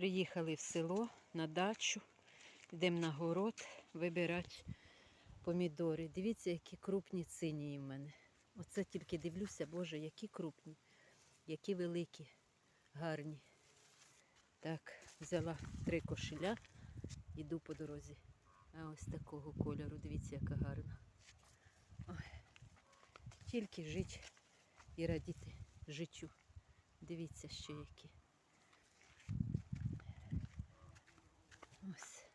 Приїхали в село на дачу, йдемо на город вибирати помідори. Дивіться, які крупні цинії в мене. Оце тільки дивлюся, Боже, які крупні, які великі, гарні. Так, взяла три кошеля, йду по дорозі. А ось такого кольору, дивіться, яка гарна. Ой. Тільки жити і радіти життю. Дивіться, ще які. Ось.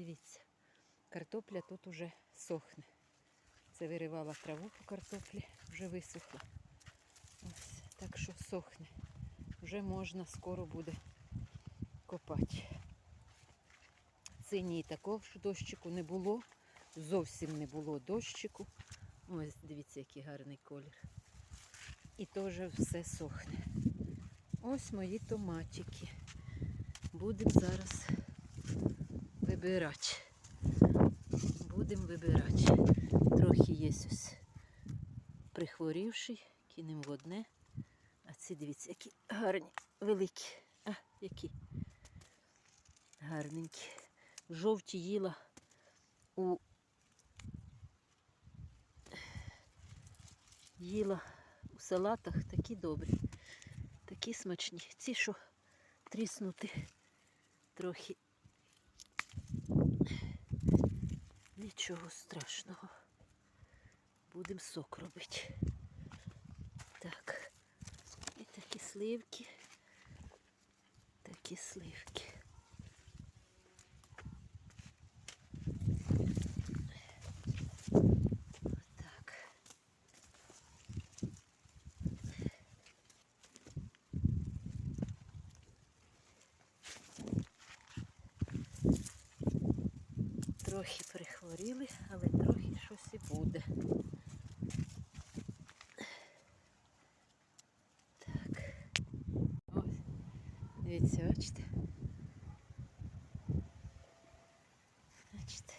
Дивіться. Картопля тут уже сохне. Це виривала траву по картоплі, вже висохла. Ось, так що сохне. Вже можна скоро буде копати. Синій такого дощику не було. Зовсім не було дощику. Ось дивіться, який гарний колір. І теж все сохне. Ось мої томатики. Будемо зараз вибирати. Будемо вибирати. Трохи є прихворівший, кинемо в одне. А ці дивіться, які гарні, великі. А, які гарненькі. Жовті їла у їла у салатах такі добрі, такі смачні. Ці, що тріснути трохи. Нічого страшного. Будемо сок робити. Так. І такі сливки. Такі сливки. Трохи прихворіли, але трохи щось і буде. Так. Ось. Дивіться, бачите. Бачите.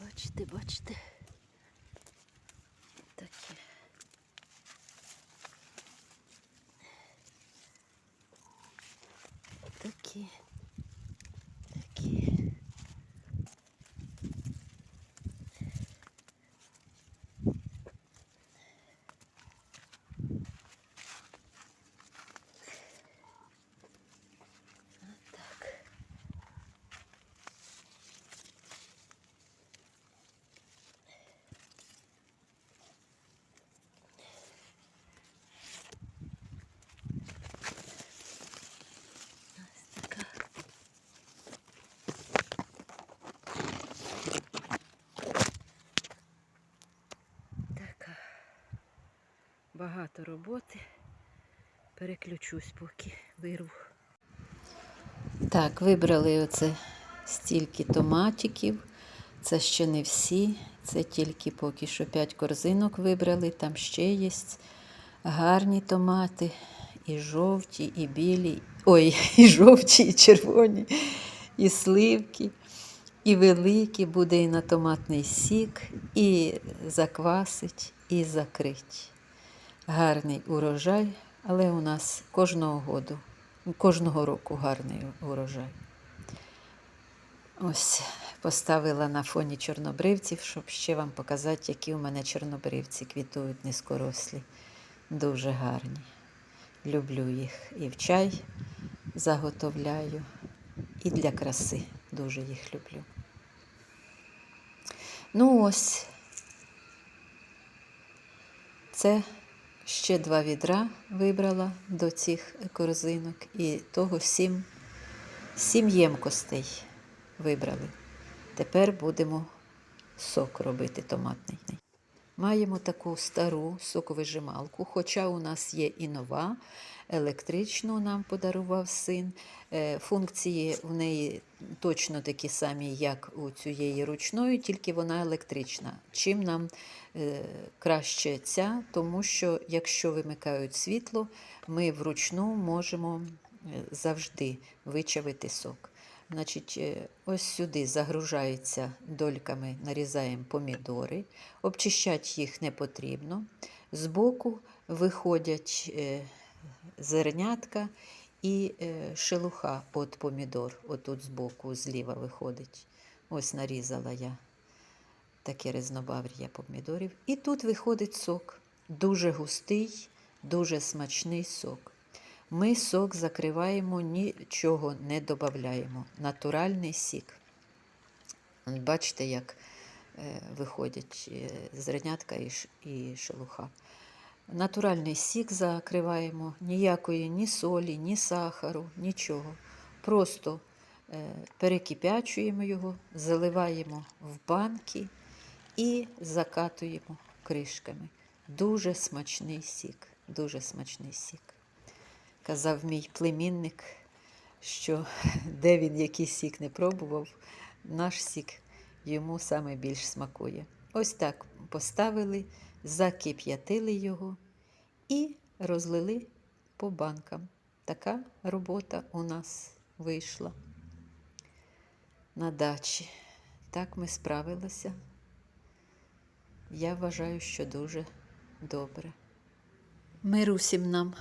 Бачите, бачите. Такі. Такі. Такі. Так. Ось така. Така. Багато роботи. Переключусь, поки вирву. Так, вибрали оце стільки томатиків. Це ще не всі. Це тільки поки що 5 корзинок вибрали. Там ще є гарні томати. І жовті, і білі. Ой, і жовті, і червоні, і сливки, і великі буде і на томатний сік, і заквасить, і закрить. Гарний урожай, але у нас кожного году, кожного року гарний урожай. Ось поставила на фоні чорнобривців, щоб ще вам показати, які у мене чорнобривці квітують низькорослі. Дуже гарні. Люблю їх і в чай заготовляю, і для краси дуже їх люблю. Ну ось, це ще два відра вибрала до цих корзинок, і того сім, сім ємкостей вибрали. Тепер будемо сок робити томатний. Маємо таку стару соковижималку, хоча у нас є і нова, електричну нам подарував син. Е, Функції в неї точно такі самі, як у цієї ручної, тільки вона електрична. Чим нам е, краще ця, тому що якщо вимикають світло, ми вручну можемо е, завжди вичавити сок. Значить, ось сюди загружається дольками, нарізаємо помідори, обчищати їх не потрібно. Збоку виходять зернятка і е, шелуха від помідор, отут збоку, зліва виходить. Ось нарізала я таке різнобавр'я помідорів. І тут виходить сок. Дуже густий, дуже смачний сок. Ми сок закриваємо, нічого не додаємо. Натуральний сік. Бачите, як е, виходять е, зернятка і шелуха. Натуральний сік закриваємо, ніякої ні солі, ні сахару, нічого. Просто е, перекип'ячуємо його, заливаємо в банки і закатуємо кришками. Дуже смачний сік, дуже смачний сік. Казав мій племінник, що де він який сік не пробував, наш сік йому саме більш смакує. Ось так поставили, закип'ятили його і розлили по банкам. Така робота у нас вийшла на дачі. Так ми справилися. Я вважаю, що дуже добре. Миру всім нам.